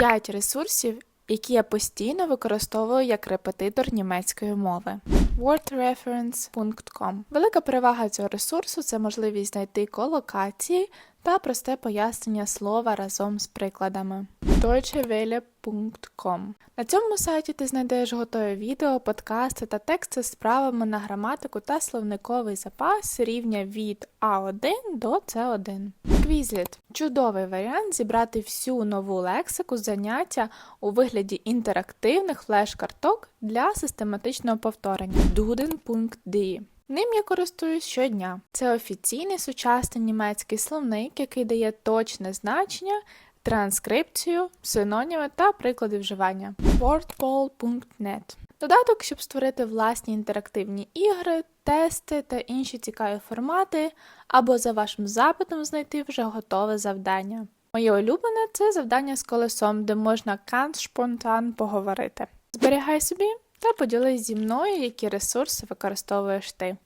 5 ресурсів, які я постійно використовую як репетитор німецької мови. wordreference.com Велика перевага цього ресурсу це можливість знайти колокації та просте пояснення слова разом з прикладами. deutschewelle.com На цьому сайті ти знайдеш готові відео, подкасти та тексти з справами на граматику та словниковий запас рівня від А1 до С1. Quizlet – чудовий варіант зібрати всю нову лексику заняття у вигляді інтерактивних флеш-карток для систематичного повторення. Duden.de Ним я користуюсь щодня. Це офіційний сучасний німецький словник, який дає точне значення, транскрипцію, синоніми та приклади вживання. wordball.net Додаток, щоб створити власні інтерактивні ігри, тести та інші цікаві формати, або за вашим запитом знайти вже готове завдання. Моє улюблене це завдання з колесом, де можна spontan поговорити. Зберігай собі та поділись зі мною, які ресурси використовуєш ти.